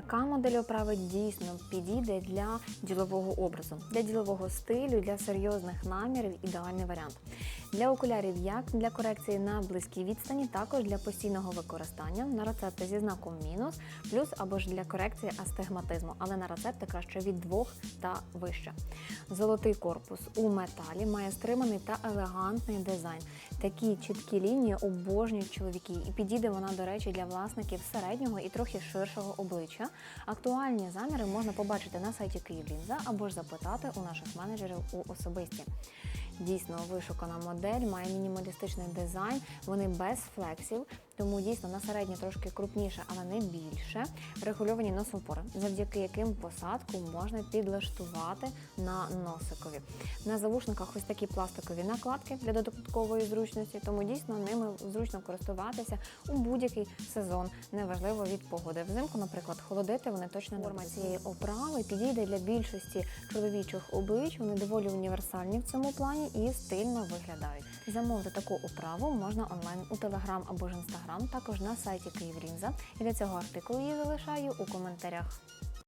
Така модель оправи дійсно підійде для ділового образу, для ділового стилю, для серйозних намірів ідеальний варіант. Для окулярів як для корекції на близькій відстані, також для постійного використання на рецепти зі знаком мінус, плюс або ж для корекції астигматизму, але на рецепти краще від двох та вище. Золотий корпус у металі має стриманий та елегантний дизайн. Такі чіткі лінії обожнюють чоловіки, і підійде вона, до речі, для власників середнього і трохи ширшого обличчя. Актуальні заміри можна побачити на сайті Київлінза або ж запитати у наших менеджерів у особисті. Дійсно вишукана модель, має мінімалістичний дизайн, вони без флексів, тому дійсно на середнє трошки крупніше, але не більше. Регульовані носопори, завдяки яким посадку можна підлаштувати на носикові. На завушниках ось такі пластикові накладки для додаткової зручності, тому дійсно ними зручно користуватися у будь-який сезон, неважливо від погоди. Взимку, наприклад, холодити вони точно не форма цієї оправи підійде для більшості чоловічих облич. Вони доволі універсальні в цьому плані і стильно виглядають. Замовити таку оправу можна онлайн у Телеграм або ж Інстаграм, також на сайті Київлінза. І для цього артикулу її залишаю у коментарях.